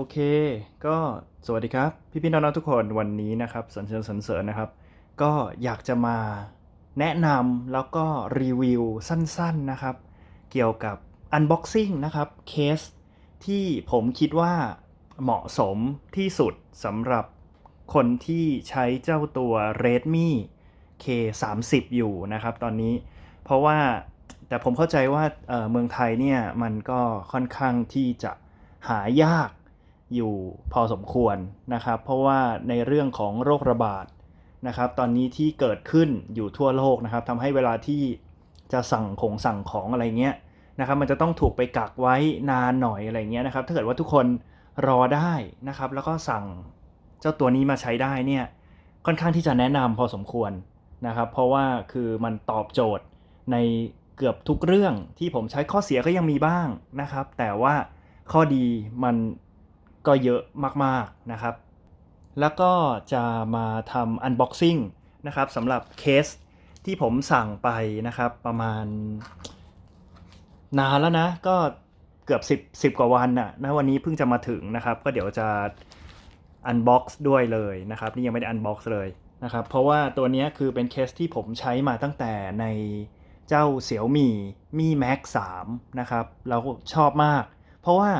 โอเค ก็สวัสดีครับ พี่พี่ๆน้องๆทุกคนวันนี้นะครับสันเสริญสันเสริญนะครับ ก็อยากจะมาแนะนำแล้วก็รีวิวสั้นๆนะครับ เกี่ยวกับ Unboxing นะครับเคสที่ผมคิดว่าเหมาะสมที่สุดสำหรับคนที่ใช้เจ้าตัว Redmi K30 อยู่นะครับ ตอนนี้เพราะว่าแต่ผมเข้าใจว่าเออเมืองไทยเนี่ย มันก็ค่อนข้างที่จะหายาก อยู่พอสมควรนะครับ เพราะว่าในเรื่องของโรคระบาดนะครับ ตอนนี้ที่เกิดขึ้นอยู่ทั่วโลกนะครับทำให้เวลาที่จะสั่งของสั่งของอะไรเงี้ยนะครับ มันจะต้องถูกไปกักไว้นานหน่อยอะไรเงี้ยนะครับ ถ้าเกิดว่าทุกคนรอได้นะครับ แล้วก็สั่งเจ้าตัวนี้มาใช้ได้เนี่ยค่อนข้างที่จะแนะนำพอสมควรนะครับ เพราะว่าคือมันตอบโจทย์ในเกือบทุกเรื่องที่ผมใช้ข้อเสียก็ยังมีบ้างนะครับ แต่ว่าข้อดีมัน ก็เยอะมากๆนะครับ แล้วก็จะมาทำ unboxing นะครับสำหรับเคสที่ผมสั่งไปนะครับประมาณ นานแล้วนะก็เกือบ 10 10 กว่าวันน่ะนะวันนี้เพิ่งจะมาถึงนะครับ ก็เดี๋ยวจะ unbox ด้วยเลยนะครับ นี่ยังไม่ได้ unbox เลยนะครับ เพราะว่าตัวนี้คือเป็นเคสที่ผมใช้มาตั้งแต่ในเจ้าเสี่ยวมี่มี Max 3นะครับแล้วชอบมาก เพราะว่า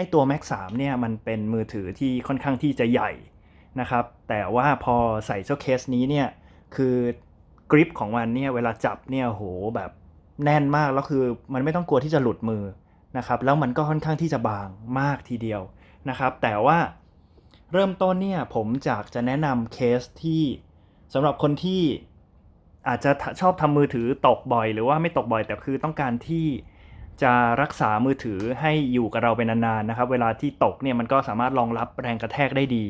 ไอตัว Max 3เนี่ยมันเป็นมือถือที่ค่อนข้างที่จะใหญ่นะครับ แต่ว่าพอใส่เจ้าเคสนี้เนี่ย คือกริปของมันเนี่ยเวลาจับเนี่ยโหแบบแน่นมากแล้วคือมันไม่ต้องกลัวที่จะหลุดมือนะครับ แล้วมันก็ค่อนข้างที่จะบางมากทีเดียวนะครับ แต่ว่าเริ่มต้นเนี่ยผมจากจะแนะนำเคสที่สำหรับคนที่อาจจะชอบทำมือถือตกบ่อย หรือว่าไม่ตกบ่อยแต่คือต้องการที่ จะรักษามือถือให้อยู่กับเราไปนานๆนะครับ เวลาที่ตกเนี่ยมันก็สามารถรองรับแรงกระแทกได้ดี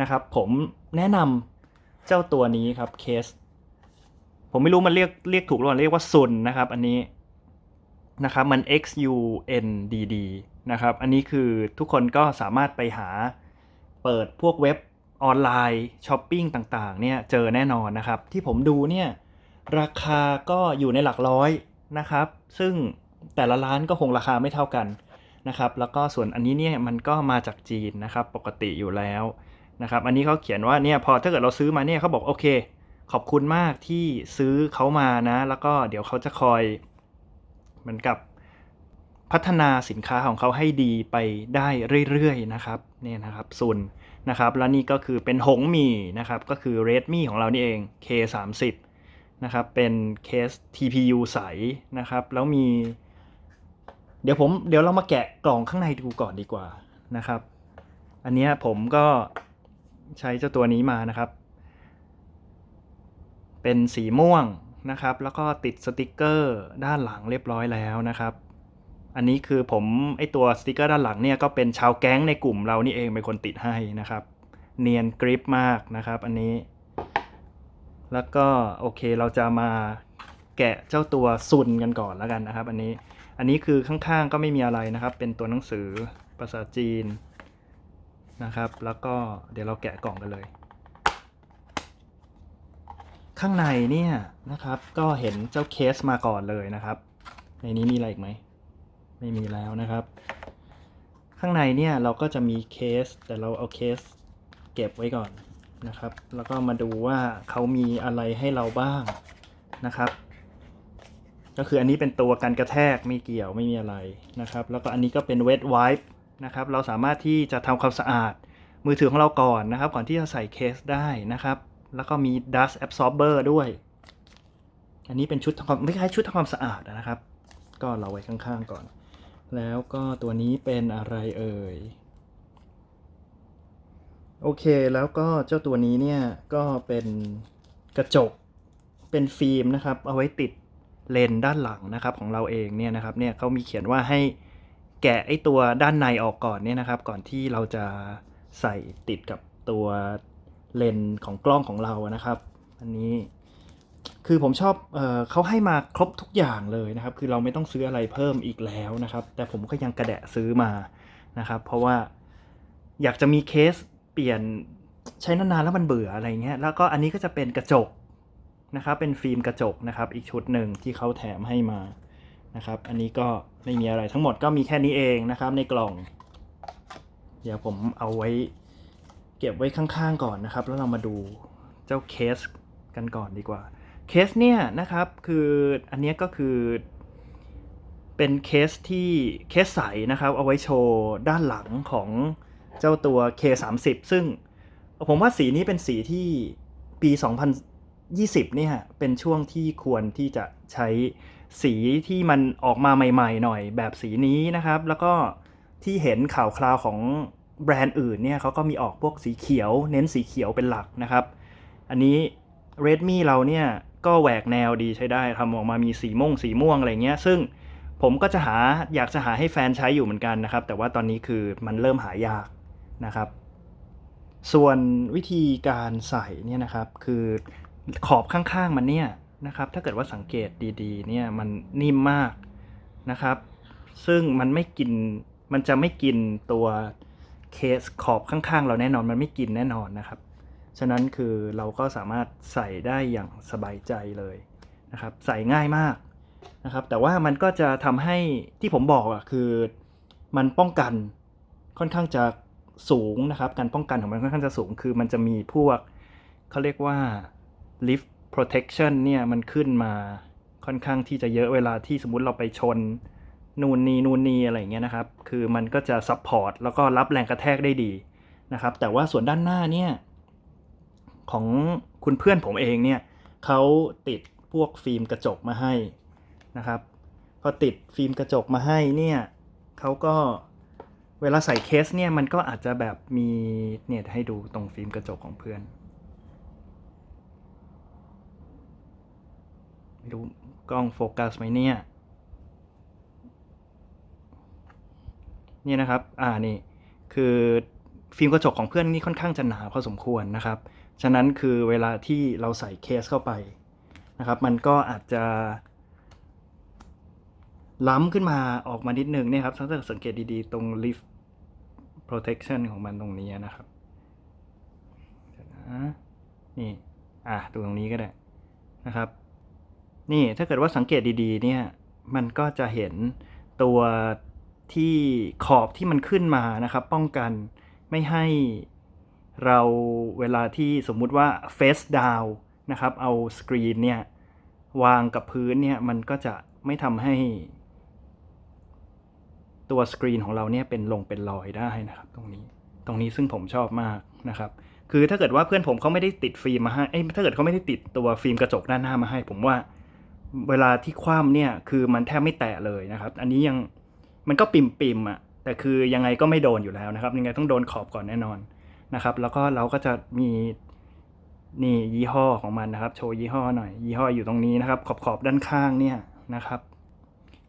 นะครับ ผมแนะนำเจ้าตัวนี้ครับเคส ผมไม่รู้มันเรียกเรียกถูกหรือเปล่าเรียกว่าซุนนะครับ อันนี้นะครับมัน X U N D D นะครับ อันนี้คือทุกคนก็สามารถไปหาเปิดพวกเว็บออนไลน์ช้อปปิ้งต่างๆเนี่ยเจอแน่นอนนะครับ ที่ผมดูเนี่ยราคาก็อยู่ในหลักร้อยนะครับ ซึ่ง แต่ละร้านก็คงราคาไม่เท่ากันนะครับ แล้วก็ส่วนอันนี้เนี่ยมันก็มาจากจีนนะครับ ปกติอยู่แล้วนะครับ อันนี้เขาเขียนว่าเนี่ยพอถ้าเกิดเราซื้อมาเนี่ยเขาบอกโอเค ขอบคุณมากที่ซื้อเขามานะ แล้วก็เดี๋ยวเขาจะคอยเหมือนกับพัฒนาสินค้าของเขาให้ดีไปได้เรื่อยๆนะครับเนี่ยนะครับซุนนะครับแล้วนี่ก็คือเป็นหงมีนะครับก็คือ Redmi ของเรานี่เอง K30 นะครับเป็นเคส TPU ใสนะครับแล้วมี เดี๋ยวผมเดี๋ยวเรามาแกะกล่องข้างในดูก่อนดีกว่านะครับ อันนี้ผมก็ใช้เจ้าตัวนี้มานะครับ เป็นสีม่วงนะครับ แล้วก็ติดสติกเกอร์ด้านหลังเรียบร้อยแล้วนะครับ อันนี้คือผมไอตัวสติกเกอร์ด้านหลังเนี่ยก็เป็นชาวแก๊งในกลุ่มเรานี่เองเป็นคนติดให้นะครับ เนียนกริปมากนะครับ อันนี้ แล้วก็โอเคเราจะมาแกะเจ้าตัวซุนกันก่อนแล้วกันนะครับ อันนี้ อันนี้คือข้างๆก็ไม่มีอะไรนะครับ เป็นตัวหนังสือภาษาจีนนะครับ แล้วก็เดี๋ยวเราแกะกล่องกันเลย ข้างในเนี่ยนะครับ ก็เห็นเจ้าเคสมาก่อนเลยนะครับ ในนี้มีอะไรอีกไหม ไม่มีแล้วนะครับ ข้างในเนี่ยเราก็จะมีเคส แต่เราเอาเคสเก็บไว้ก่อนนะครับ แล้วก็มาดูว่าเขามีอะไรให้เราบ้างนะครับ ก็คืออันนี้เป็นตัวกันกระแทกไม่เกี่ยวไม่มีอะไรนะครับ แล้วก็อันนี้ก็เป็น wet wipe นะครับ เราสามารถที่จะทำความสะอาดมือถือของเราก่อนนะครับ ก่อนที่จะใส่เคสได้นะครับ แล้วก็มี dust absorber ด้วย อันนี้เป็นชุดทำความไม่ใช่ชุดทำความสะอาดนะครับ ก็เราไว้ข้างๆก่อน แล้วก็ตัวนี้เป็นอะไรเอ่ยโอเคแล้วก็เจ้าตัวนี้เนี่ยก็เป็นกระจกเป็นฟิล์มนะครับ เอาไว้ติด เลนด้านหลังนะครับของเราเองเนี่ยนะครับเนี่ยเขามีเขียนว่าให้แกะไอ้ตัวด้านในออกก่อนเนี่ยนะครับ ก่อนที่เราจะใส่ติดกับตัวเลนของกล้องของเรานะครับ อันนี้คือผมชอบเออเขาให้มาครบทุกอย่างเลยนะครับ คือเราไม่ต้องซื้ออะไรเพิ่มอีกแล้วนะครับ แต่ผมก็ยังกระแดะซื้อมานะครับ เพราะว่าอยากจะมีเคสเปลี่ยนใช้นานๆแล้วมันเบื่ออะไรเงี้ยแล้วก็อันนี้ก็จะเป็นกระจก นะครับเป็นฟิล์มกระจกนะครับ อีกชุดหนึ่งที่เขาแถมให้มานะครับ อันนี้ก็ไม่มีอะไรทั้งหมดก็มีแค่นี้เองนะครับ ในกล่อง เดี๋ยวผมเอาไว้เก็บไว้ข้างๆก่อนนะครับ แล้วเรามาดูเจ้าเคสกันก่อนดีกว่า เคสเนี่ยนะครับคืออันนี้ก็คือเป็นเคสที่เคสใสนะครับ เอาไว้โชว์ด้านหลังของเจ้าตัว K30 ซึ่งผมว่าสีนี้เป็นสีที่ปี 20เนี่ยเป็นช่วงที่ควรที่จะใช้สีที่มันออกมาใหม่ๆ หน่อยแบบสีนี้นะครับ แล้วก็ที่เห็นข่าวคราวของแบรนด์อื่นเนี่ยเขาก็มีออกพวกสีเขียว เน้นสีเขียวเป็นหลักนะครับ อันนี้ Redmi เราเนี่ยก็แหวกแนวดีใช้ได้ทำออกมามีสีม่วงสีม่วงอะไรเงี้ย ซึ่งผมก็จะหาอยากจะหาให้แฟนใช้อยู่เหมือนกันนะครับ แต่ว่าตอนนี้คือมันเริ่มหายากนะครับ ส่วนวิธีการใส่เนี่ยนะครับ คือ ขอบข้างๆมันเนี่ยนะครับ ถ้าเกิดว่าสังเกตดีๆ เนี่ยมันนิ่มมากนะครับ ซึ่งมันไม่กินมันจะไม่กินตัวเคสขอบข้างๆ เราแน่นอนมันไม่กินแน่นอนนะครับ ฉะนั้นคือเราก็สามารถใส่ได้อย่างสบายใจเลยนะครับ ใส่ง่ายมากนะครับ แต่ว่ามันก็จะทำให้ที่ผมบอกอะคือมันป้องกันค่อนข้างจะสูงนะครับ การป้องกันของมันค่อนข้างจะสูง คือมันจะมีพวกเขาเรียกว่า lift protection เนี่ยมันขึ้นมาค่อนข้างที่จะเยอะเวลาที่สมมติเราไปชน นูนนีนูนนีอะไรเงี้ยนะครับ คือมันก็จะ support แล้วก็รับแรงกระแทกได้ดีนะครับ แต่ว่าส่วนด้านหน้าเนี่ย ของคุณเพื่อนผมเองเนี่ยเขาติดพวกฟิล์มกระจกมาให้นะครับพอติดฟิล์มกระจกมาให้เนี่ยเขาก็เวลาใส่เคสเนี่ยมันก็อาจจะแบบมีเนี่ยให้ดูตรงฟิล์มกระจกของเพื่อน ไม่รู้กล้องโฟกัสไหมเนี่ย นี่นะครับ อ่านี่ คือฟิล์มกระจกของเพื่อนนี่ค่อนข้างจะหนาพอสมควรนะครับ ฉะนั้นคือเวลาที่เราใส่เคสเข้าไปนะครับ มันก็อาจจะล้ำขึ้นมาออกมานิดนึงเนี่ยครับถ้าสังเกตดีๆ ตรง lift protection ของมันตรงนี้นะครับเดี๋ยวนะนี่ อะดูตรงนี้ก็ได้นะครับ นี่ถ้าเกิดว่าสังเกตดีๆ เนี่ยมันก็จะเห็นตัวที่ขอบที่มันขึ้นมานะครับ ป้องกันไม่ให้เราเวลาที่สมมุติว่า face down นะครับ เอาสกรีนเนี่ยวางกับพื้นเนี่ยมันก็จะไม่ทำให้ ตัวสกรีนของเราเนี่ยเป็นลงเป็นรอยได้นะครับ ตรงนี้ตรงนี้ซึ่งผมชอบมากนะครับ คือถ้าเกิดว่าเพื่อนผมเขาไม่ได้ติดฟิล์มมาให้ถ้าเกิดเขาไม่ได้ติดตัวฟิล์มกระจกด้านหน้ามาให้ ผมว่า เวลาที่คว่ำเนี่ยคือมันแทบไม่แตะเลยนะครับ อันนี้ยังมันก็ปิ่มปิมๆอะแต่คือยังไงก็ไม่โดนอยู่แล้วนะครับ ยังไงต้องโดนขอบก่อนแน่นอนนะครับ แล้วก็เราก็จะมีนี่ยี่ห้อของมันนะครับ โชว์ยี่ห้อหน่อย ยี่ห้ออยู่ตรงนี้นะครับ ขอบขอบๆด้านข้างเนี่ยนะครับ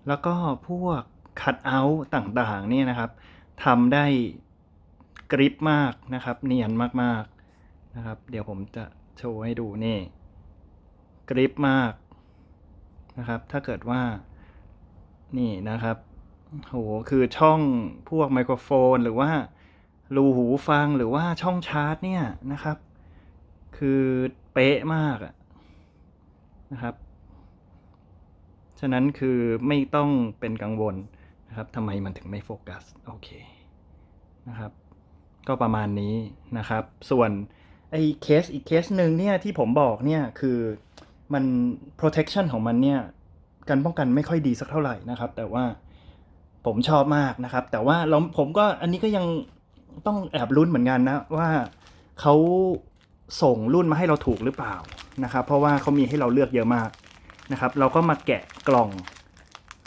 แล้วก็พวกคัดเอาท์ต่างๆเนี่ยนะครับทำได้กริปมากนะครับ เนียนมากๆนะครับ เดี๋ยวผมจะโชว์ให้ดูนี่กริปมาก นะครับ ถ้าเกิดว่านี่นะครับโหคือช่องพวกไมโครโฟน หรือว่ารูหูฟังหรือว่าช่องชาร์จเนี่ยนะครับ คือเป๊ะมากอะนะครับ ฉะนั้นคือไม่ต้องเป็นกังวลนะครับทำไมมันถึงไม่โฟกัส โอเคนะครับ ก็ประมาณนี้นะครับ ส่วนไอ้เคสอีกเคสหนึ่งเนี่ยที่ผมบอกเนี่ยคือ มัน protection ของมันเนี่ยการป้องกันไม่ค่อยดีสักเท่าไหร่นะครับ แต่ว่าผมชอบมากนะครับ แต่ว่าเราผมก็อันนี้ก็ยังต้องแอบลุ้นเหมือนกันนะ ว่าเขาส่งรุ่นมาให้เราถูกหรือเปล่านะครับ เพราะว่าเขามีให้เราเลือกเยอะมากนะครับ เราก็มาแกะกล่อง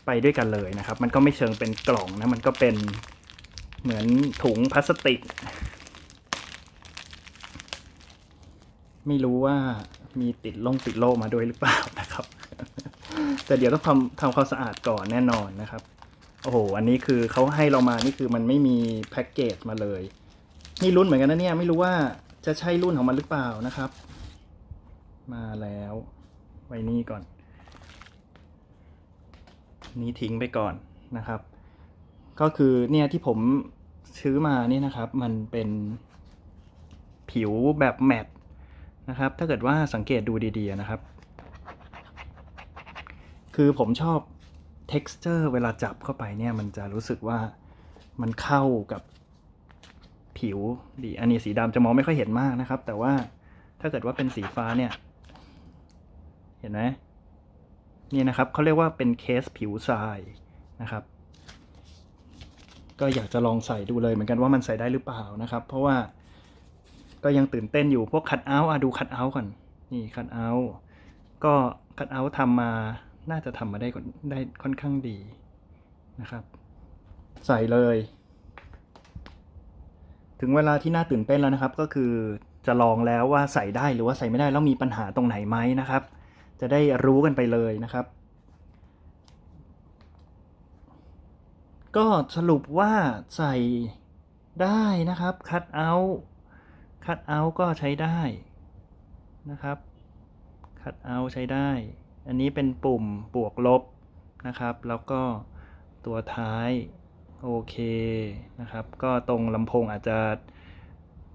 ไปด้วยกันเลยนะครับ มันก็ไม่เชิงเป็นกล่องนะมันก็เป็นเหมือนถุงพลาสติก ไม่รู้ว่ามีติดลงติดโลมาด้วยหรือเปล่านะครับ แต่เดี๋ยวต้องทำทำความสะอาดก่อนแน่นอนนะครับ โอ้โห อันนี้คือเขาให้เรามานี่คือมันไม่มีแพ็กเกจมาเลย นี่รุ่นเหมือนกันนะเนี่ยไม่รู้ว่าจะใช่รุ่นของมันหรือเปล่านะครับ มาแล้วไว้นี่ก่อน นี้ทิ้งไปก่อนนะครับ ก็คือเนี่ยที่ผมซื้อมานี่นะครับ มันเป็นผิวแบบแมต นะครับ ถ้าเกิดว่าสังเกตดูดีๆนะครับ คือผมชอบ texture เวลาจับเข้าไปเนี่ยมันจะรู้สึกว่ามันเข้ากับผิวดี อันนี้สีดำจะมองไม่ค่อยเห็นมากนะครับ แต่ว่าถ้าเกิดว่าเป็นสีฟ้าเนี่ย เห็นไหมนี่นะครับเขาเรียกว่าเป็นเคสผิวทรายนะครับ ก็อยากจะลองใส่ดูเลยเหมือนกันว่ามันใส่ได้หรือเปล่านะครับ เพราะว่า ก็ยังตื่นเต้นอยู่พวกคัดเอาท์อะดูคัดเอาท์ก่อนนี่คัดเอาท์ก็คัดเอาท์ทำมาน่าจะทำมาได้ได้ค่อนข้างดีนะครับ ใส่เลย ถึงเวลาที่น่าตื่นเต้นแล้วนะครับ ก็คือจะลองแล้วว่าใส่ได้หรือว่าใส่ไม่ได้แล้วมีปัญหาตรงไหนไหมนะครับ จะได้รู้กันไปเลยนะครับ ก็สรุปว่าใส่ได้นะครับคัดเอา คัดเอาก็ใช้ได้นะครับ คัดเอาใช้ได้ อันนี้เป็นปุ่มบวกลบนะครับ แล้วก็ตัวท้าย โอเคนะครับ ก็ตรงลำโพงอาจจะ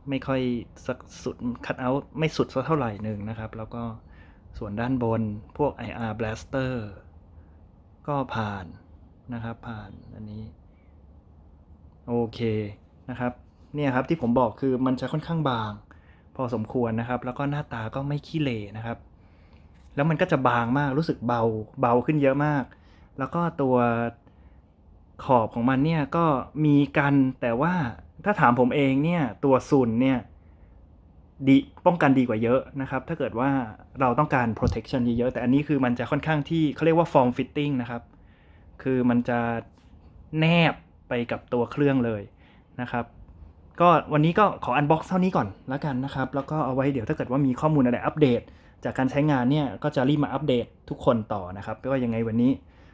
ไม่ค่อยสักสุดคัดเอาไม่สุดสักเท่าไหร่หนึ่งนะครับ แล้วก็ส่วนด้านบนพวก IR Blaster ก็ผ่านนะครับ ผ่านอันนี้ โอเคนะครับ เนี่ยครับที่ผมบอกคือมันจะค่อนข้างบาง พอสมควรนะครับ แล้วก็หน้าตาก็ไม่ขี้เหร่นะครับ แล้วมันก็จะบางมากรู้สึกเบาเบาขึ้นเยอะมาก แล้วก็ตัวขอบของมันเนี่ยก็มีกันแต่ว่าถ้าถามผมเองเนี่ยตัวซุนเนี่ยดีป้องกันดีกว่าเยอะนะครับ ถ้าเกิดว่าเราต้องการ protection เยอะๆแต่อันนี้คือมันจะค่อนข้างที่เขาเรียกว่า form fitting นะครับ คือมันจะแนบไปกับตัวเครื่องเลยนะครับ ก็วันนี้ก็ขออันบ็อกซ์เท่านี้ก่อนแล้วกันนะครับ แล้วก็เอาไว้เดี๋ยวถ้าเกิดว่ามีข้อมูลอะไรอัปเดต จากการใช้งานเนี่ยก็จะรีบมาอัปเดตทุกคนต่อนะครับเพราะว่ายังไงวันนี้